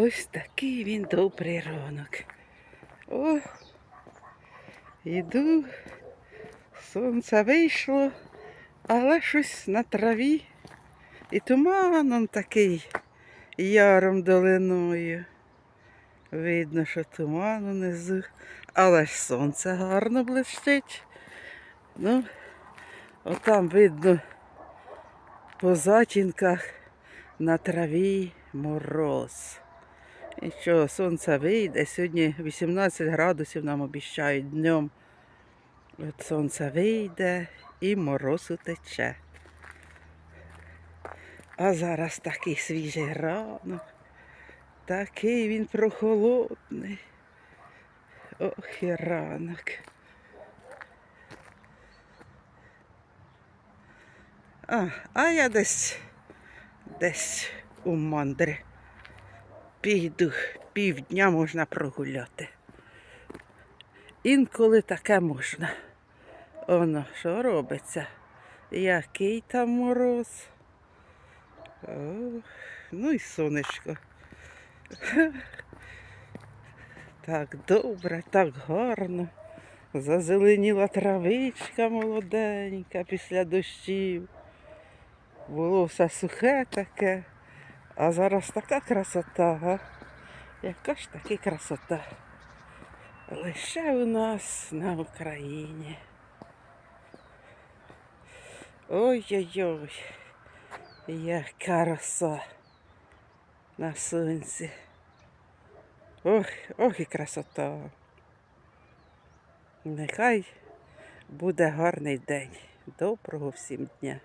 Ось такий він добрий ранок. О, іду, сонце вийшло, але щось на траві. І туманом такий яром долиною. Видно, що туман унизу, але ж сонце гарно блищить. Ну, отам видно по затінках на траві мороз. І що, сонце вийде. Сьогодні 18 градусів нам обіщають днем. От сонце вийде і мороз утече. А зараз такий свіжий ранок. Такий він прохолодний. Ох і ранок. А, а я десь десь у мандри. Піду, півдня можна прогуляти. Інколи таке можна. Оно, що робиться? Який там мороз? О, ну і сонечко. Так добре, так гарно. Зазеленіла травичка молоденька після дощів. Було все сухе таке, а зараз така красота, га? Яка ж таки красота? Лише у нас на Україні. Ой-ой-ой, яка роса на сонці. Ох, ох і красота. Нехай буде гарний день. Доброго всім дня.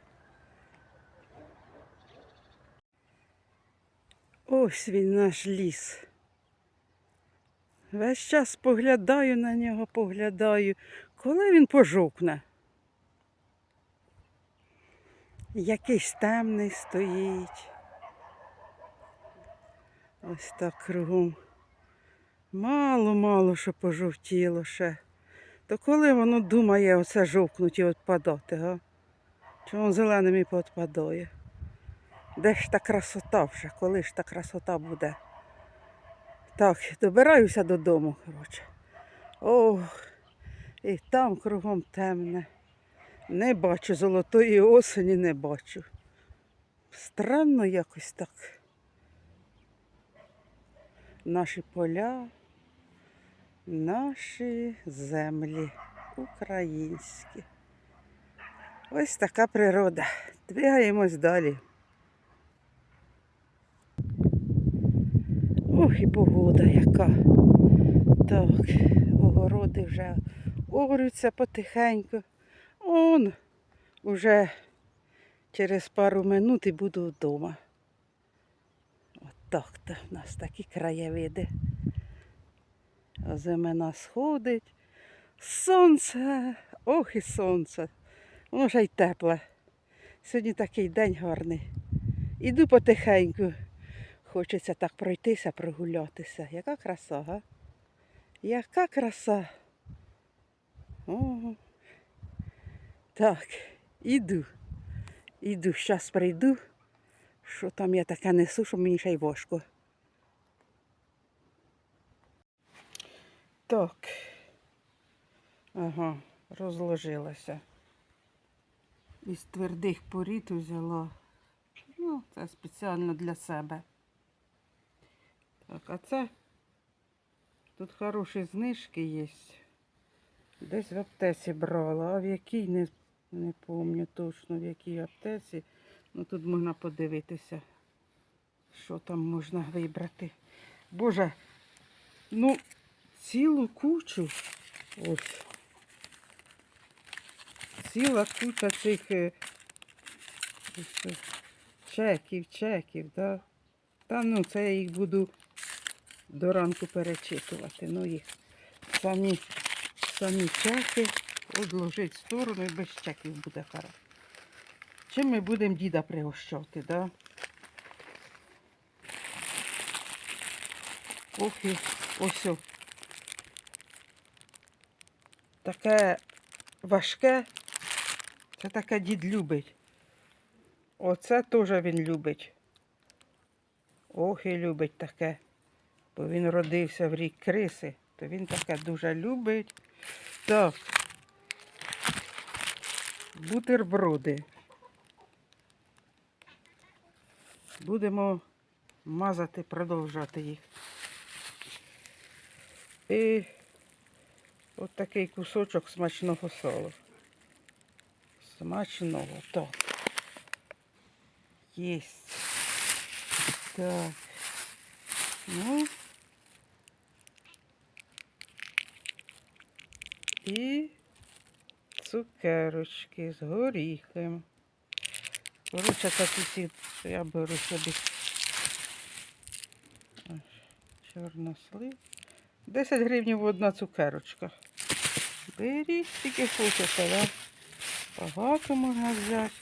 Ось він наш ліс. Весь час поглядаю на нього, поглядаю, коли він пожовкне. Якийсь темний стоїть. Ось так кругом. Мало-мало що пожовтіло ще. То коли воно думає оце жовкнуть і відпадати, га? Воно зеленим і поотпадає? Де ж та красота вже? Коли ж та красота буде? Так, добираюся додому, коротше. Ох, і там кругом темне. Не бачу золотої осені, не бачу. Странно якось так. Наші поля, наші землі українські. Ось така природа. Двигаємось далі. Ох, і погода яка. Так, огороди вже орються потихеньку. Он уже через пару минут і буду вдома. От так то в нас такі краєвиди. Зимина сходить. Сонце, ох і сонце. Воно вже й тепле. Сьогодні такий день гарний. Іду потихеньку. Хочеться так пройтися, прогулятися. Яка краса, га? Яка краса. О, так, іду. Іду, зараз прийду. Що там я таке несу, що мені ще й важко. Так. Ага, розложилася. Із твердих порід взяла. Ну, це спеціально для себе. Так, а це тут хороші знижки є. Десь в аптеці брала, а в якій не, не пам'ятаю точно, в якій аптеці. Ну тут можна подивитися, що там можна вибрати. Боже, ну цілу кучу. Ось. Ціла куча цих е, е, чеків, чеків, да? Та ну це я їх буду до ранку перечитувати. Ну їх самі, самі чеки одложить в сторону і без чеків буде хорошо. Чим ми будемо діда пригощати, да? Ох і ось. Таке важке. Це таке дід любить. Оце теж він любить. Ох і любить таке. бо він родився в рік криси, то він таке дуже любить. Так. Бутерброди. Будемо мазати, продовжати їх. І от такий кусочок смачного солу. Смачного, так. Єсть. Так. Ну. І цукерочки з горіхом. Коротше, такі ці, що я беру собі. Чорнослив. 10 гривень одна цукерочка. Беріть, скільки хочете, да? Багато можна взяти.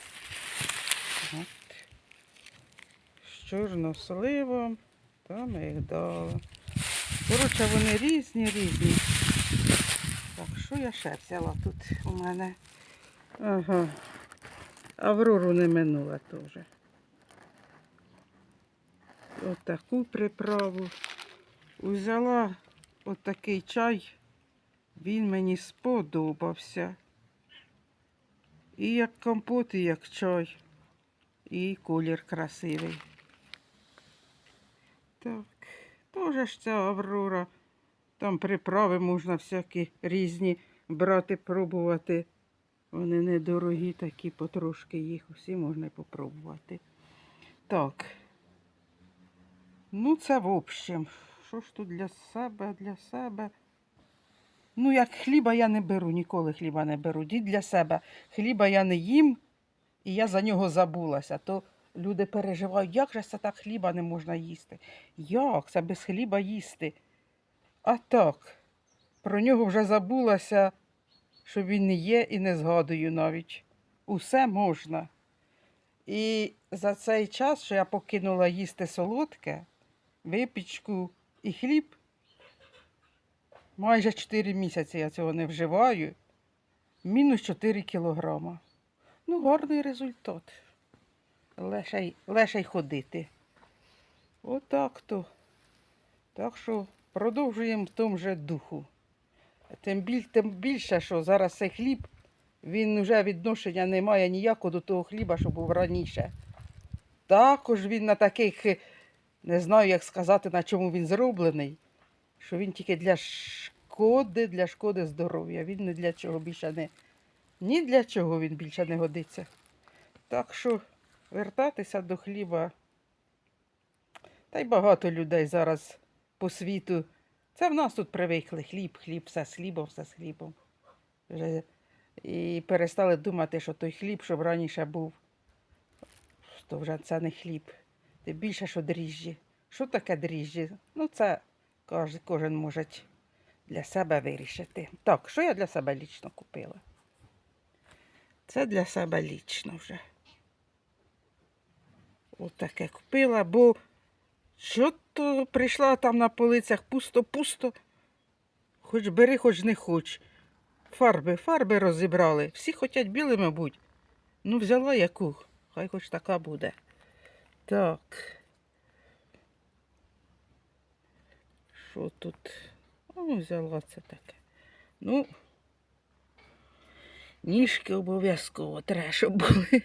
От. З чорносливом та мигдалом. Коротше, вони різні, різні. Так, що я ще взяла тут у мене? Ага. Аврору не минула теж. Отаку приправу. Взяла отакий чай. Він мені сподобався. І як компот, і як чай. І колір красивий. Так, теж ж ця Аврора. Там приправи можна всякі різні брати, пробувати. Вони недорогі такі, потрошки їх усі можна попробувати. Так. Ну, це в общем. Що ж тут для себе, для себе? Ну, як хліба я не беру, ніколи хліба не беру. Ді для себе. Хліба я не їм, і я за нього забулася. То люди переживають, як же це так хліба не можна їсти? Як це без хліба їсти? А так, про нього вже забулася, що він є і не згадую навіть. Усе можна. І за цей час, що я покинула їсти солодке, випічку і хліб, майже 4 місяці я цього не вживаю, мінус 4 кілограма. Ну, гарний результат. Леше й, ходити. Отак то. Так що продовжуємо в тому же духу. Тим, біль, тим більше, що зараз цей хліб, він вже відношення не має ніякого до того хліба, що був раніше. Також він на таких, не знаю, як сказати, на чому він зроблений, що він тільки для шкоди, для шкоди здоров'я. Він ні для чого більше не. Ні для чого він більше не годиться. Так що вертатися до хліба. Та й багато людей зараз по світу. Це в нас тут привикли хліб, хліб, все з хлібом, все з хлібом. Вже і перестали думати, що той хліб, що раніше був, то вже це не хліб. Тим більше, що дріжджі. Що таке дріжджі? Ну, це кожен може для себе вирішити. Так, що я для себе лічно купила? Це для себе лічно вже. Отаке купила, бо що то прийшла там на полицях пусто-пусто. Хоч бери, хоч не хоч. Фарби, фарби розібрали. Всі хочуть білими будь. Ну, взяла яку, хай хоч така буде. Так. Що тут? Ну, взяла це таке. Ну, ніжки обов'язково треба, щоб були.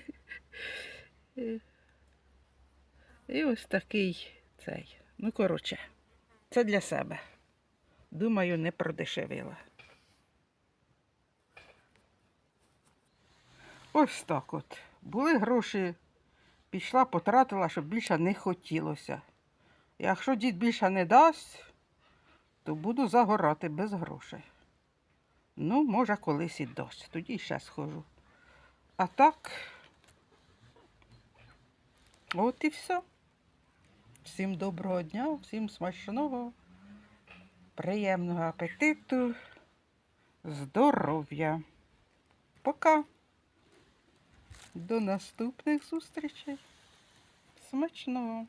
І- ось такий цей. Ну, коротше, це для себе. Думаю, не продешевила. Ось так от. Були гроші, пішла, потратила, щоб більше не хотілося. Якщо дід більше не дасть, то буду загорати без грошей. Ну, може, колись і дасть. Тоді ще схожу. А так, от і все. Всім доброго дня, всім смачного, приємного апетиту, здоров'я. Пока. До наступних зустрічей. Смачного.